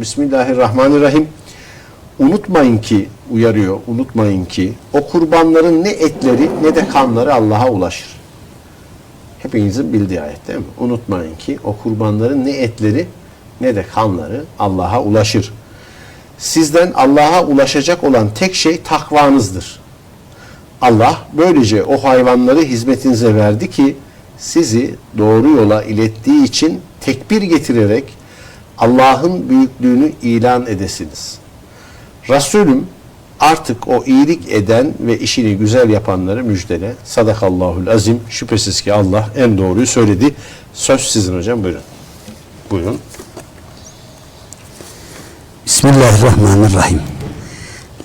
Bismillahirrahmanirrahim. Unutmayın ki uyarıyor. Unutmayın ki o kurbanların ne etleri ne de kanları Allah'a ulaşır. Hepinizin bildiği ayet değil mi? Unutmayın ki o kurbanların ne etleri ne de kanları Allah'a ulaşır. Sizden Allah'a ulaşacak olan tek şey takvanızdır. Allah böylece o hayvanları hizmetinize verdi ki sizi doğru yola ilettiği için tekbir getirerek Allah'ın büyüklüğünü ilan edesiniz. Resulüm artık o iyilik eden ve işini güzel yapanları müjdele. Sadakallahul azim. Şüphesiz ki Allah en doğruyu söyledi. Söz sizin hocam buyurun. Buyurun. Bismillahirrahmanirrahim.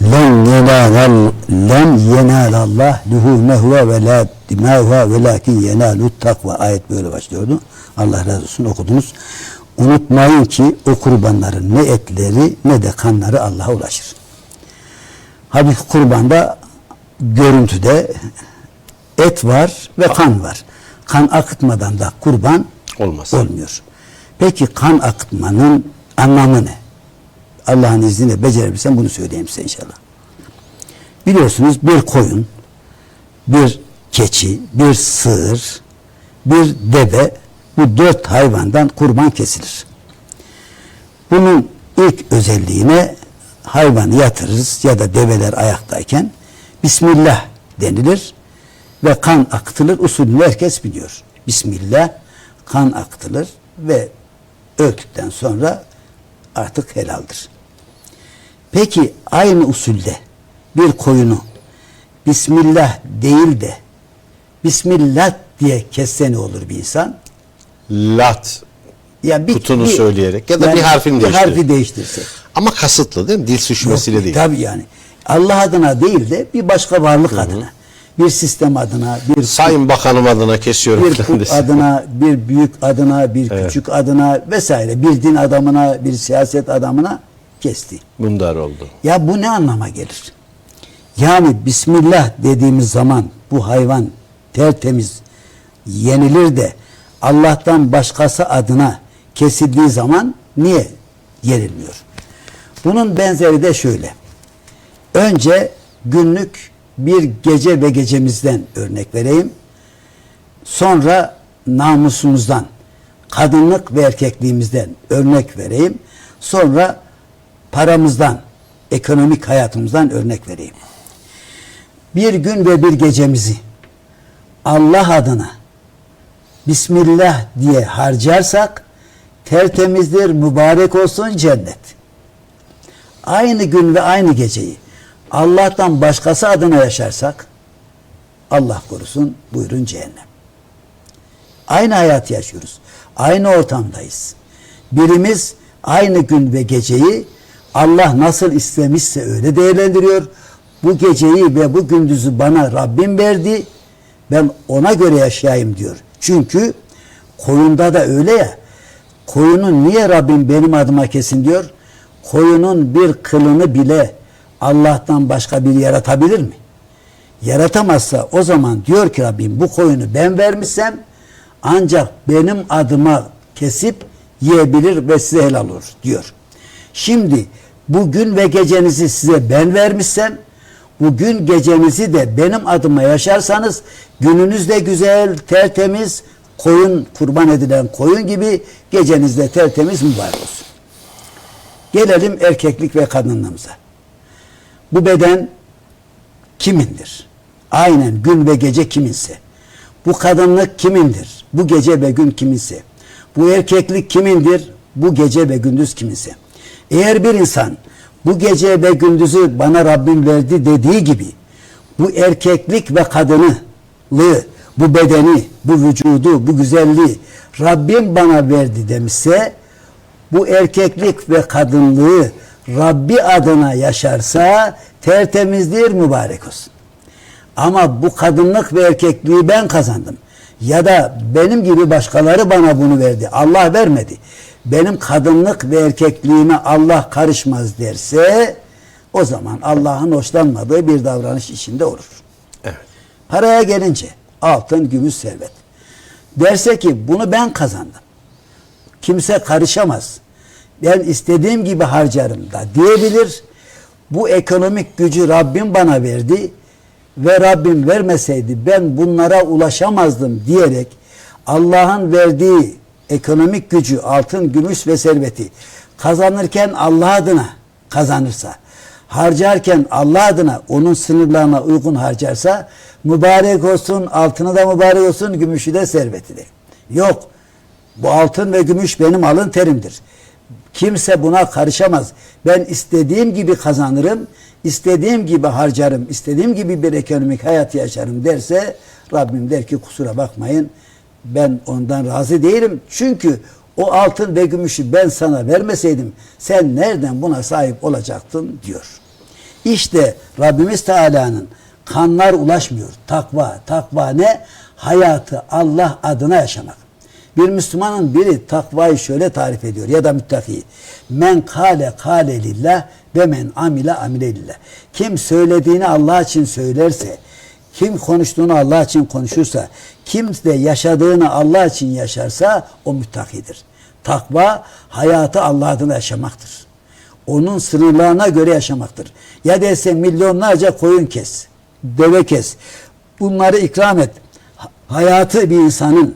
Len yenalal len yenalallah luhumehu ve la dimâhu ve lakin yenalut takva ayet böyle başlıyordu. Allah razı olsun okudunuz. Unutmayın ki o kurbanların ne etleri ne de kanları Allah'a ulaşır. Halbuki kurbanda görüntüde et var ve kan var. Kan akıtmadan da kurban Olmaz. olmuyor. Peki kan akıtmanın anlamı ne? Allah'ın izniyle becerebilsem bunu söyleyeyim size inşallah. Biliyorsunuz bir koyun, bir keçi, bir sığır, bir deve bu dört hayvandan kurban kesilir. Bunun ilk özelliğine hayvanı yatırırız ya da develer ayaktayken Bismillah denilir ve kan akıtılır. Usulünü herkes biliyor. Bismillah kan akıtılır ve öldükten sonra artık helaldir. Peki aynı usulde bir koyunu Bismillah değil de Bismillah diye kesse ne olur bir insan? Lat Ya bir, Putunu söyleyerek ya da yani bir harfini bir harfi değiştirse. ama kasıtlı değil mi? Dil sürçmesiyle değil. Tabii yani. Allah adına değil de bir başka varlık adına. Bir sistem adına, bir Sayın Bakanım adına kesiyorum bir desin. adına, bir büyük adına, bir küçük adına vesaire bir din adamına, bir siyaset adamına kesti. Bundar oldu. Ya bu ne anlama gelir? Yani Bismillah dediğimiz zaman bu hayvan tertemiz yenilir de Allah'tan başkası adına kesildiği zaman niye yenilmiyor? Bunun benzeri de şöyle. Önce günlük bir gece ve gecemizden örnek vereyim. Sonra namusumuzdan, kadınlık ve erkekliğimizden örnek vereyim. Sonra paramızdan, ekonomik hayatımızdan örnek vereyim. Bir gün ve bir gecemizi Allah adına Bismillah diye harcarsak tertemizdir, mübarek olsun cennet. Aynı gün ve aynı geceyi Allah'tan başkası adına yaşarsak Allah korusun buyurun cehennem. Aynı hayat yaşıyoruz. Aynı ortamdayız. Birimiz aynı gün ve geceyi Allah nasıl istemişse öyle değerlendiriyor. Bu geceyi ve bu gündüzü bana Rabbim verdi. Ben ona göre yaşayayım diyor. Çünkü koyunda da öyle ya. Koyunun niye Rabbim benim adıma kesin diyor? Koyunun bir kılını bile Allah'tan başka bir yaratabilir mi? Yaratamazsa o zaman diyor ki Rabbim bu koyunu ben vermişsem ancak benim adıma kesip yiyebilir ve size helal olur diyor. Şimdi bugün ve gecenizi size ben vermişsem bugün gecenizi de benim adıma yaşarsanız gününüz de güzel, tertemiz, koyun kurban edilen koyun gibi geceniz de tertemiz mübarek olsun. Gelelim erkeklik ve kadınlığımıza. Bu beden kimindir? Aynen gün ve gece kiminse. Bu kadınlık kimindir? Bu gece ve gün kiminse. Bu erkeklik kimindir? Bu gece ve gündüz kiminse. Eğer bir insan bu gece ve gündüzü bana Rabbim verdi dediği gibi bu erkeklik ve kadınlığı, bu bedeni, bu vücudu, bu güzelliği Rabbim bana verdi demişse bu erkeklik ve kadınlığı Rabbi adına yaşarsa tertemizdir, mübarek olsun. Ama bu kadınlık ve erkekliği ben kazandım. Ya da benim gibi başkaları bana bunu verdi. Allah vermedi. Benim kadınlık ve erkekliğime Allah karışmaz derse o zaman Allah'ın hoşlanmadığı bir davranış içinde olur. Evet. Paraya gelince altın, gümüş, servet. Derse ki bunu ben kazandım. Kimse karışamaz. ben istediğim gibi harcarım da diyebilir. Bu ekonomik gücü Rabbim bana verdi ve Rabbim vermeseydi ben bunlara ulaşamazdım diyerek Allah'ın verdiği ekonomik gücü, altın, gümüş ve serveti kazanırken Allah adına kazanırsa, harcarken Allah adına onun sınırlarına uygun harcarsa mübarek olsun, altını da mübarek olsun, gümüşü de serveti de. Yok. Bu altın ve gümüş benim alın terimdir. Kimse buna karışamaz. Ben istediğim gibi kazanırım, istediğim gibi harcarım, istediğim gibi bir ekonomik hayat yaşarım derse Rabbim der ki kusura bakmayın ben ondan razı değilim. Çünkü o altın ve gümüşü ben sana vermeseydim sen nereden buna sahip olacaktın diyor. İşte Rabbimiz Teala'nın kanlar ulaşmıyor. Takva, takva ne? Hayatı Allah adına yaşamak. Bir Müslümanın biri takvayı şöyle tarif ediyor ya da müttaki. Men kale kale lillah ve men amile amile lillah. Kim söylediğini Allah için söylerse, kim konuştuğunu Allah için konuşursa, kim de yaşadığını Allah için yaşarsa o müttakidir. Takva hayatı Allah adına yaşamaktır. Onun sınırlarına göre yaşamaktır. Ya derse milyonlarca koyun kes, deve kes. Bunları ikram et. Ha- Hayatı bir insanın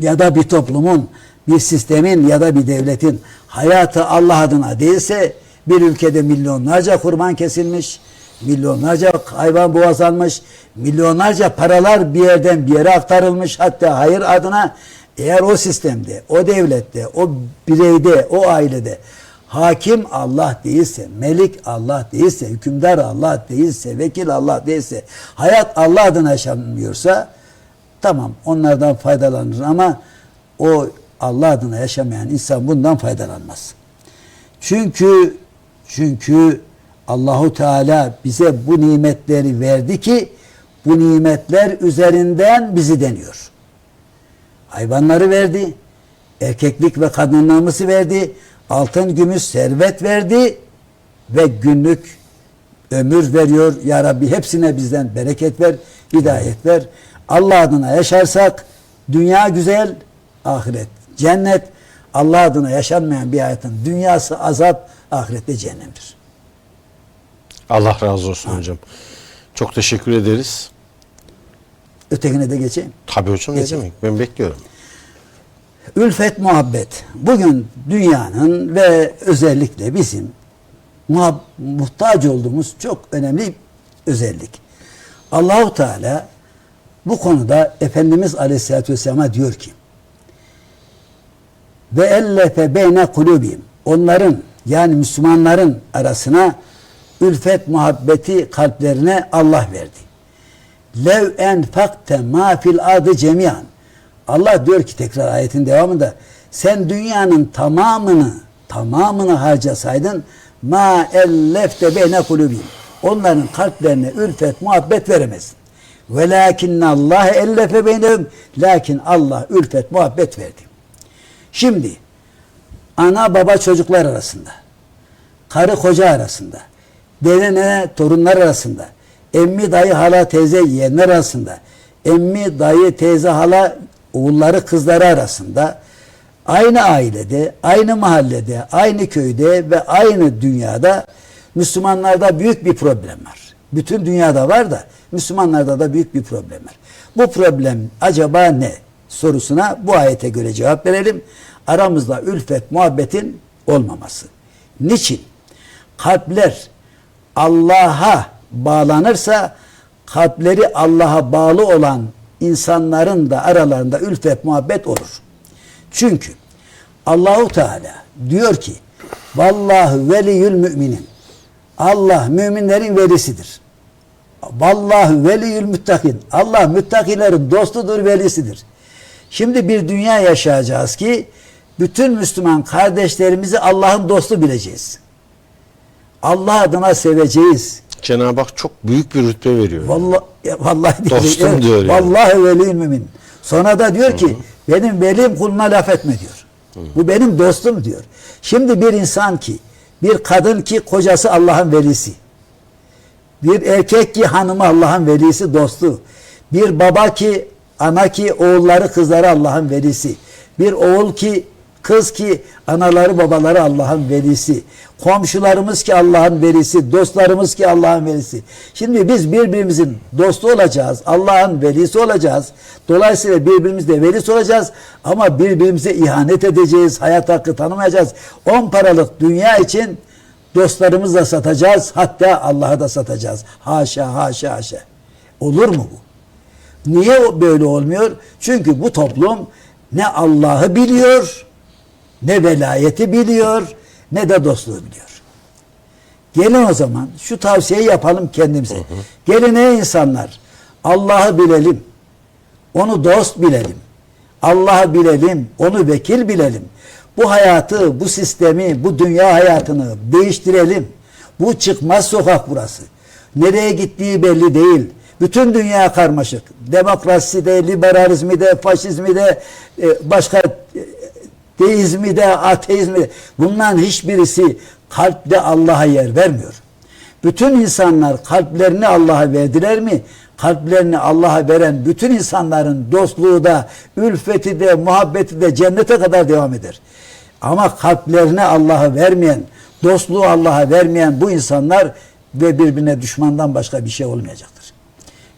ya da bir toplumun, bir sistemin ya da bir devletin hayatı Allah adına değilse bir ülkede milyonlarca kurban kesilmiş, milyonlarca hayvan boğazlanmış, milyonlarca paralar bir yerden bir yere aktarılmış hatta hayır adına eğer o sistemde, o devlette, o bireyde, o ailede hakim Allah değilse, melik Allah değilse, hükümdar Allah değilse, vekil Allah değilse, hayat Allah adına yaşanmıyorsa Tamam onlardan faydalanır ama o Allah adına yaşamayan insan bundan faydalanmaz. Çünkü çünkü Allahu Teala bize bu nimetleri verdi ki bu nimetler üzerinden bizi deniyor. Hayvanları verdi, erkeklik ve kadınlığımızı verdi, altın, gümüş, servet verdi ve günlük ömür veriyor. Ya Rabbi hepsine bizden bereket ver, hidayet ver. Allah adına yaşarsak dünya güzel, ahiret cennet. Allah adına yaşanmayan bir hayatın dünyası azap, ahirette cehennemdir. Allah razı olsun hocam. Çok teşekkür ederiz. Ötekine de geçeyim. Tabii hocam ne demek? Ben bekliyorum. Ülfet muhabbet. Bugün dünyanın ve özellikle bizim muhab- muhtaç olduğumuz çok önemli özellik. Allahu Teala bu konuda Efendimiz Aleyhisselatü Vesselam'a diyor ki ve ellefe beyne kulubihim onların yani Müslümanların arasına ülfet muhabbeti kalplerine Allah verdi. Lev enfakte ma fil adı cemiyan. Allah diyor ki tekrar ayetin devamında sen dünyanın tamamını tamamını harcasaydın ma ellefte beyne kulubihim. Onların kalplerine ülfet muhabbet veremezdin. Velakinne Allah ellefe beynehum. Lakin Allah ülfet muhabbet verdi. Şimdi ana baba çocuklar arasında, karı koca arasında, dede nene torunlar arasında, emmi dayı hala teyze yeğenler arasında, emmi dayı teyze hala oğulları kızları arasında, aynı ailede, aynı mahallede, aynı köyde ve aynı dünyada Müslümanlarda büyük bir problem var. Bütün dünyada var da Müslümanlarda da büyük bir problem var. Bu problem acaba ne sorusuna bu ayete göre cevap verelim. Aramızda ülfet, muhabbetin olmaması. Niçin? Kalpler Allah'a bağlanırsa kalpleri Allah'a bağlı olan insanların da aralarında ülfet, muhabbet olur. Çünkü Allahu Teala diyor ki Vallahu veliyül müminin Allah müminlerin velisidir. Vallahu veliyül müttakin. Allah müttakilerin dostudur, velisidir. Şimdi bir dünya yaşayacağız ki bütün Müslüman kardeşlerimizi Allah'ın dostu bileceğiz. Allah adına seveceğiz. Cenab-ı Hak çok büyük bir rütbe veriyor. Vallahi, vallahi Dostum evet, diyor yani. Vallahi veliyül mümin. Sonra da diyor ki benim velim kuluna laf etme diyor. Bu benim dostum diyor. Şimdi bir insan ki bir kadın ki kocası Allah'ın velisi. Bir erkek ki hanımı Allah'ın velisi, dostu. Bir baba ki ana ki oğulları kızları Allah'ın velisi. Bir oğul ki Kız ki anaları babaları Allah'ın velisi. Komşularımız ki Allah'ın velisi. Dostlarımız ki Allah'ın velisi. Şimdi biz birbirimizin dostu olacağız. Allah'ın velisi olacağız. Dolayısıyla birbirimizle velisi olacağız. Ama birbirimize ihanet edeceğiz. Hayat hakkı tanımayacağız. On paralık dünya için dostlarımızla satacağız. Hatta Allah'a da satacağız. Haşa haşa haşa. Olur mu bu? Niye böyle olmuyor? Çünkü bu toplum ne Allah'ı biliyor, ne velayeti biliyor, ne de dostluğu biliyor. Gelin o zaman şu tavsiyeyi yapalım kendimize. Gelin ey insanlar, Allah'ı bilelim, onu dost bilelim. Allah'ı bilelim, onu vekil bilelim. Bu hayatı, bu sistemi, bu dünya hayatını değiştirelim. Bu çıkmaz sokak burası. Nereye gittiği belli değil. Bütün dünya karmaşık. Demokrasi de, liberalizmi de, faşizmi de, e, başka e, deizmi de, ateizmi de. Bunların hiçbirisi kalpte Allah'a yer vermiyor. Bütün insanlar kalplerini Allah'a verdiler mi? Kalplerini Allah'a veren bütün insanların dostluğu da, ülfeti de, muhabbeti de cennete kadar devam eder. Ama kalplerini Allah'a vermeyen, dostluğu Allah'a vermeyen bu insanlar ve birbirine düşmandan başka bir şey olmayacaktır.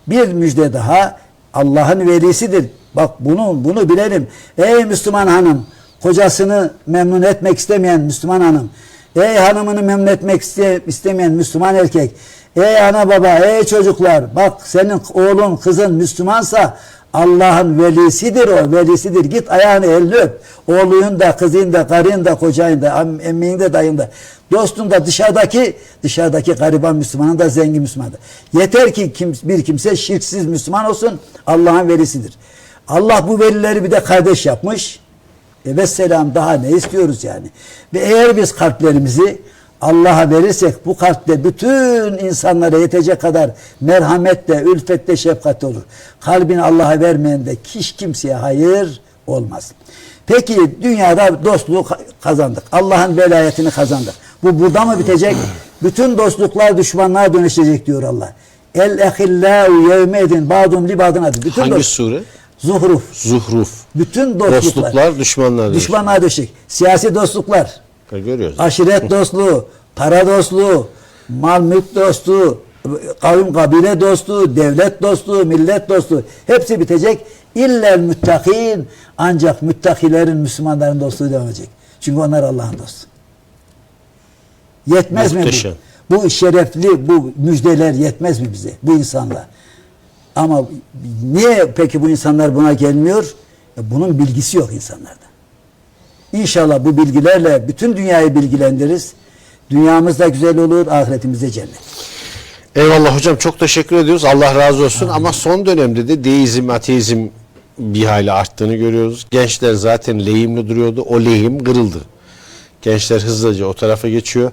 Bir müjde daha Allah'ın velisidir. Bak bunu bunu bilelim. Ey Müslüman hanım, kocasını memnun etmek istemeyen Müslüman hanım, ey hanımını memnun etmek iste- istemeyen Müslüman erkek, ey ana baba, ey çocuklar, bak senin oğlun, kızın Müslümansa Allah'ın velisidir o, velisidir. Git ayağını elini öp. Oğluyun da, kızın da, karın da, kocan da, emmiğin de, dayın da. Dostun da dışarıdaki, dışarıdaki gariban Müslümanın da, zengin Müslüman da. Yeter ki kim, bir kimse şirksiz Müslüman olsun, Allah'ın velisidir. Allah bu velileri bir de kardeş yapmış. E vesselam daha ne istiyoruz yani? Ve eğer biz kalplerimizi Allah'a verirsek bu kalpte bütün insanlara yetecek kadar merhametle, ülfetle, şefkat olur. Kalbini Allah'a vermeyen de hiç kimseye hayır olmaz. Peki dünyada dostluğu ka- kazandık. Allah'ın velayetini kazandık. Bu burada mı bitecek? Bütün dostluklar düşmanlığa dönüşecek diyor Allah. El ehillâhu yevme edin ba'dum li ba'dın adı. Bütün Hangi dost- sure? Zuhruf. Zuhruf. Bütün dostluklar. Dostluklar düşmanlar. Düşmanlığa dönüşecek. Siyasi dostluklar. Görüyoruz. Aşiret dostluğu, para dostluğu, mal mülk dostluğu, kavim kabile dostluğu, devlet dostluğu, millet dostluğu hepsi bitecek. İllel müttakin ancak müttakilerin Müslümanların dostluğu devam edecek. Çünkü onlar Allah'ın dostu. Yetmez Muhteşem. mi bu? Bu şerefli bu müjdeler yetmez mi bize bu insanla? Ama niye peki bu insanlar buna gelmiyor? E bunun bilgisi yok insanlarda. İnşallah bu bilgilerle bütün dünyayı bilgilendiririz. Dünyamız da güzel olur, ahiretimiz de cennet. Eyvallah hocam çok teşekkür ediyoruz. Allah razı olsun. Ama son dönemde de deizm, ateizm bir hayli arttığını görüyoruz. Gençler zaten lehimli duruyordu. O lehim kırıldı. Gençler hızlıca o tarafa geçiyor.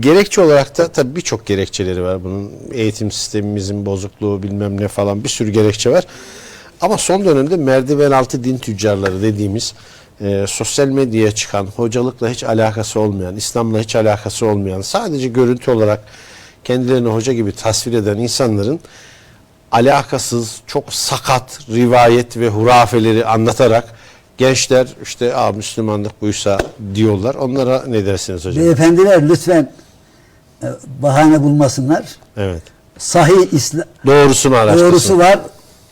Gerekçe olarak da tabii birçok gerekçeleri var. Bunun eğitim sistemimizin bozukluğu bilmem ne falan bir sürü gerekçe var. Ama son dönemde merdiven altı din tüccarları dediğimiz e, sosyal medyaya çıkan, hocalıkla hiç alakası olmayan, İslam'la hiç alakası olmayan, sadece görüntü olarak kendilerini hoca gibi tasvir eden insanların alakasız, çok sakat rivayet ve hurafeleri anlatarak gençler işte Aa, Müslümanlık buysa diyorlar. Onlara ne dersiniz hocam? Beyefendiler lütfen e, bahane bulmasınlar. Evet. Sahih İslam Doğrusunu araştırsın. doğrusu var.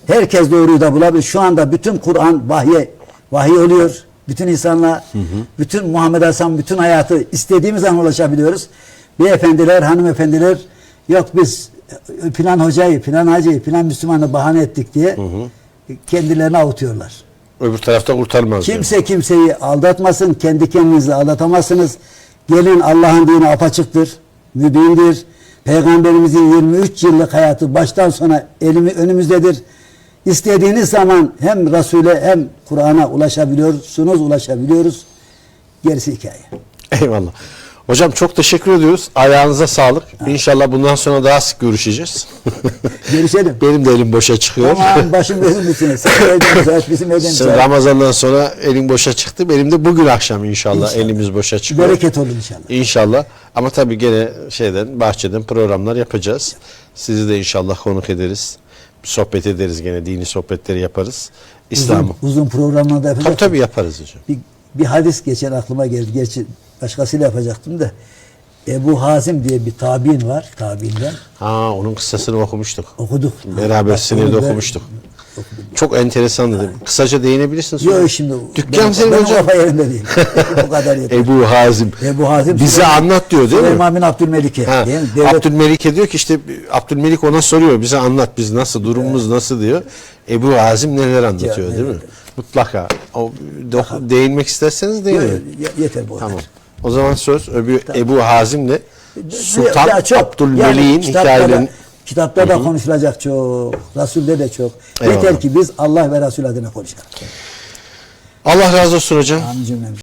Herkes doğruyu da bulabilir. Şu anda bütün Kur'an vahiy vahiy oluyor. Bütün insanla, bütün Muhammed Aleyhisselam bütün hayatı istediğimiz an ulaşabiliyoruz. Beyefendiler, hanımefendiler yok biz e, filan hocayı, filan hacıyı, filan Müslümanı bahane ettik diye kendilerini avutuyorlar. Öbür tarafta kurtarmaz. Kimse kimseyi aldatmasın, kendi kendinizi aldatamazsınız. Gelin Allah'ın dini apaçıktır, mübindir. Peygamberimizin 23 yıllık hayatı baştan sona elimi önümüzdedir. İstediğiniz zaman hem Resul'e hem Kur'an'a ulaşabiliyorsunuz, ulaşabiliyoruz. Gerisi hikaye. Eyvallah. Hocam çok teşekkür ediyoruz. Ayağınıza sağlık. İnşallah bundan sonra daha sık görüşeceğiz. Görüşelim. Benim de elim boşa çıkıyor. Tamam başım gözüm üstüne. Sen bizim evden Sen. Ramazan'dan sonra elin boşa çıktı. Benim de bugün akşam inşallah, İnşallah. elimiz boşa çıkıyor. Bereket olur inşallah. İnşallah. Ama tabii gene şeyden, bahçeden programlar yapacağız. Sizi de inşallah konuk ederiz. Bir sohbet ederiz gene, dini sohbetleri yaparız. İslam'ı. Uzun, uzun programlarda Tabii yapacak. tabii yaparız hocam. Bir bir hadis geçen aklıma geldi. Gerçi başkasıyla yapacaktım da. Ebu Hazim diye bir tabi'in var. Tabi'inden. Ha onun kıssasını okumuştuk. Okuduk. Beraber sinirde ben- okumuştuk. Çok enteresan dedim. Kısaca değinebilirsin sonra. Yok şimdi. Dükkan ben, senin benim hocam. kafa yerinde değil. Bu kadar yeter. Ebu Hazim. Ebu Hazim. Bize Süleyman- anlat diyor değil mi? Süleyman bin Abdülmelik'e. Ha, mi? Devlet Abdülmelik'e diyor ki işte Abdülmelik ona soruyor bize anlat biz nasıl durumumuz nasıl diyor. Ebu Hazim neler anlatıyor Ya, değil mi? evet. Mutlaka. O, değinmek isterseniz değinin. Ye- yeter bu kadar. Tamam. O zaman söz Ebu, Ebu Hazim'le Sultan Ya çok- Abdülmelik'in yani kitapta hikayelerini Kitapta da konuşulacak çok. Resul'de de çok. Eyvallah. Yeter ki biz Allah ve Resul adına konuşalım. Allah razı olsun hocam. Amin cümlemiz.